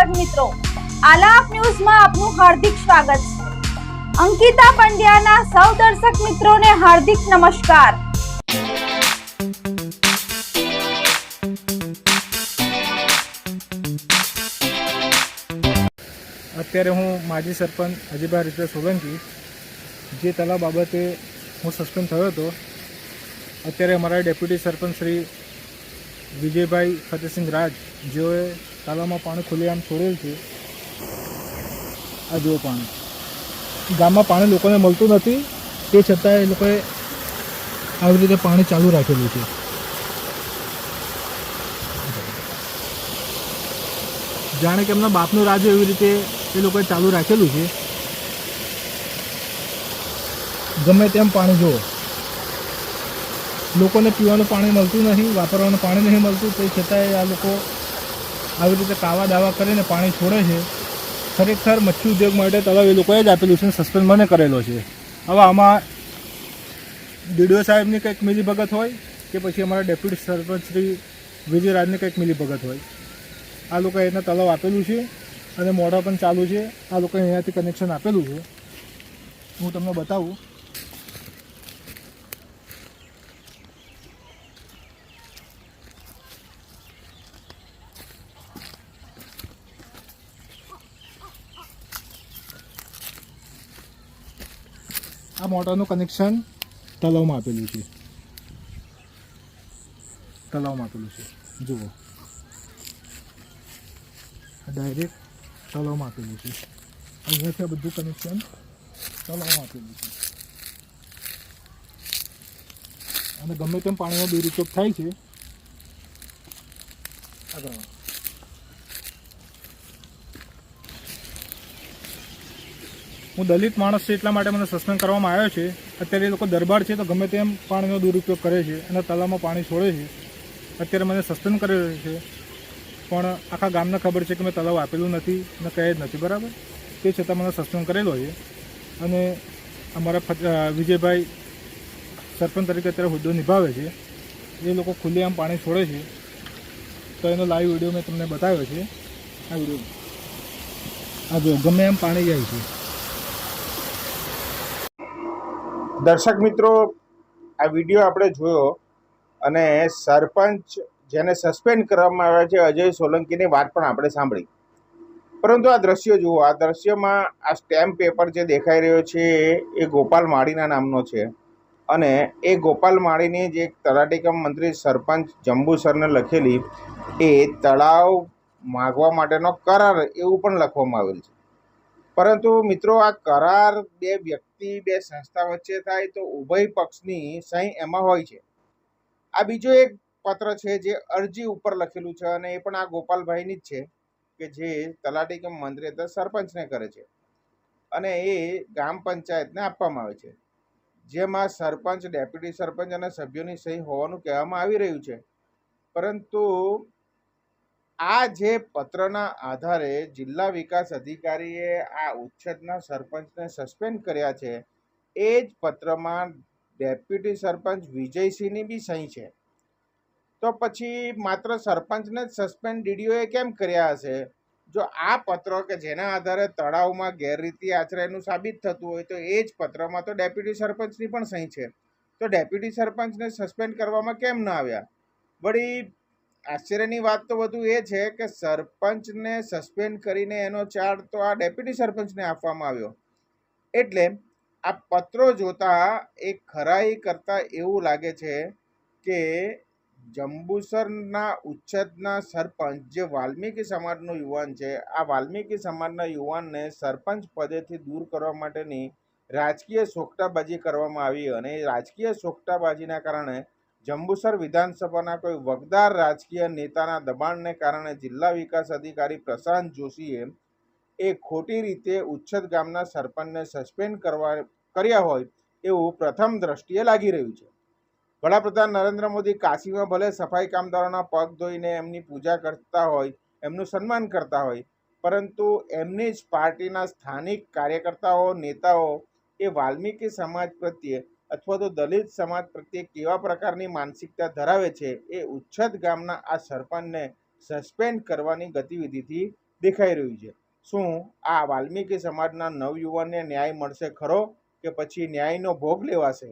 દર્શક મિત્રો, આલાપ ન્યૂઝમાં આપનું હાર્દિક સ્વાગત છે. અંકિતા પંડ્યાના સૌ દર્શક મિત્રોને હાર્દિક નમસ્કાર. અત્યારે હું માજી સરપંચ અજીભાઈ રીતે સોલંકી, જે તલાવ બાબતે હું સસ્પેન્ડ થયો હતો, અત્યારે અમારા ડેપ્યુટી સરપંચ શ્રી વિજયભાઈ ફતેહસિંહ રાજ જેઓએ તલાવમાં પાણી ખુલ્લેઆમ છોડેલ છે. આ જુઓ પાણી. ગામમાં પાણી લોકોને મળતું નથી. તે છતાં એ લોકોએ આવી રીતે પાણી ચાલુ રાખેલું છે. જાણે કે એમના બાપનું રાજ એવી રીતે એ લોકોએ ચાલુ રાખેલું છે. ગમે તેમ પાણી જુઓ. લોકોને પીવાનું પાણી મળતું નથી વાપરવાનું પાણી નહીં મળતું. તે છતાંય આ લોકો આવી રીતે કાવા દાવા કરીને પાણી છોડે છે. ખરેખર મચ્છી ઉદ્યોગ માટે તલાવ એ લોકોએ જ આપેલું છે સસ્પેન્ડ મને કરેલો છે. હવે આમાં ડીડીઓ સાહેબની કંઈક મિલીભગત હોય કે પછી અમારા ડેપ્યુટી સરપંચ શ્રી વિજય રાજની કંઈક મિલીભગત હોય. આ લોકોએ એના તલાવ આપેલું છે અને મોઢા પણ ચાલુ છે. આ લોકોએ અહીંયાથી કનેક્શન આપેલું છે. હું તમને બતાવું. મોટરનું કનેક્શન તલાવમાં આપેલું છે. તલાવમાં આપેલું છે. જુઓ. ડાયરેક્ટ તલાવમાં આપેલું છે. અહીંયાથી આ બધું કનેક્શન. તલાવમાં આપેલું છે. અને ગમે તેમ પાણીનો દુરુપયોગ થાય છે. આગળ હું દલિત માણસ છે એટલા માટે મને સસ્પેન્ડ કરવામાં આવ્યો છે. અત્યારે એ લોકો દરબાર છે તો ગમે તેમ પાણીનો દુરુપયોગ કરે છે અને તલાવમાં પાણી છોડે છે. અત્યારે મને સસ્પેન્ડ કરેલો છે. પણ આખા ગામને ખબર છે કે મેં તલાવ આપેલું નથી ને કહે જ નથી, બરાબર? તે છતાં મને સસ્પેન્ડ કરેલો છે. અને અમારા વિજયભાઈ સરપંચ તરીકે અત્યારે હોદ્દો નિભાવે છે. એ લોકો ખુલ્લેઆમ પાણી છોડે છે. તો એનો લાઈવ વીડિયો મેં તમને બતાવ્યો છે. આ વીડિયો આ જો ગમે એમ પાણી જાય છે. દર્શક મિત્રો, આ વીડિયો આપણે જોયો અને સરપંચ જેને સસ્પેન્ડ કરવામાં આવ્યા છે, અજય સોલંકીની વાત પણ આપણે સાંભળી. પરંતુ આ દ્રશ્યો જુઓ, આ દ્રશ્યમાં આ સ્ટેમ્પ પેપર જે દેખાઈ રહ્યો છે, એ ગોપાલ માળીના નામનો છે. અને એ ગોપાલ માળીની જે તલાટીકમ મંત્રી સરપંચ જંબુસરને લખેલી, એ તળાવ માગવા માટેનો કરાર એવું પણ લખવામાં આવેલ છે. પરંતુ મિત્રો, આ કરાર બે વ્યક્તિ બે સંસ્થા વચ્ચે થાય તો ઉભય પક્ષની સહી એમાં હોય છે. આ બીજો એક પત્ર છે જે અરજી ઉપર લખેલું છે અને એ પણ આ ગોપાલભાઈની જ છે કે જે તલાટી કે મંત્રી હતા સરપંચને કરે છે. અને એ ગામ પંચાયતને આપવામાં આવે છે. જેમાં સરપંચ, ડેપ્યુટી સરપંચ અને સભ્યોની સહી હોવાનું કહેવામાં આવી રહ્યું છે. પરંતુ આ જે પત્રના આધારે જિલ્લા વિકાસ અધિકારીએ આ ઉચ્છેદના સરપંચને સસ્પેન્ડ કર્યા છે, એ જ પત્રમાં ડેપ્યુટી સરપંચ વિજયસિંહની બી સહી છે. તો પછી માત્ર સરપંચને જ સસ્પેન્ડ ડીડીઓએ કેમ કર્યા હશે? જો આ પત્ર કે જેના આધારે તળાવમાં ગેરરીતિ આચરાયનું સાબિત થતું હોય તો એ જ પત્રમાં તો ડેપ્યુટી સરપંચની પણ સહી છે. તો ડેપ્યુટી સરપંચને સસ્પેન્ડ કરવામાં કેમ ન આવ્યા? વળી આશ્ચર્યની વાત તો વધુ એ છે કે સરપંચને સસ્પેન્ડ કરીને એનો ચાર્જ તો આ ડેપ્યુટી સરપંચને આપવામાં આવ્યો. એટલે આ પત્રો જોતા એ ખરાઈ કરતા એવું લાગે છે કે જંબુસરના ઉચ્છેદના સરપંચ, જે વાલ્મીકી સમાજનો યુવાન છે, આ વાલ્મીકી સમાજના યુવાનને સરપંચ પદેથી દૂર કરવા માટેની રાજકીય સોગટાબાજી કરવામાં આવી અને રાજકીય સોગટાબાજીના કારણે જંબુસર વિધાનસભાના કોઈ વગદાર રાજકીય નેતાના દબાણને કારણે જિલ્લા વિકાસ અધિકારી પ્રશાંત જોશીએ એ ખોટી રીતે ઉચ્છેદ ગામના સરપંચને સસ્પેન્ડ કરવા, કર્યા હોય એવું પ્રથમ દ્રષ્ટિએ લાગી રહ્યું છે. વડાપ્રધાન નરેન્દ્ર મોદી કાશીમાં ભલે સફાઈ કામદારોના પગ ધોઈને એમની પૂજા કરતા હોય, એમનું સન્માન કરતા હોય, પરંતુ એમની જ પાર્ટીના સ્થાનિક કાર્યકર્તાઓ, નેતાઓ એ વાલ્મીકી સમાજ પ્રત્યે અથવા તો દલિત સમાજ પ્રત્યે કેવા પ્રકારની માનસિકતા ધરાવે છે એ ઉચ્છદ ગામના આ સરપંચને સસ્પેન્ડ કરવાની ગતિવિધિથી દેખાઈ રહ્યું છે. શું આ વાલ્મીકી સમાજના નવયુવાનને ન્યાય મળશે ખરો કે પછી ન્યાયનો ભોગ લેવાશે?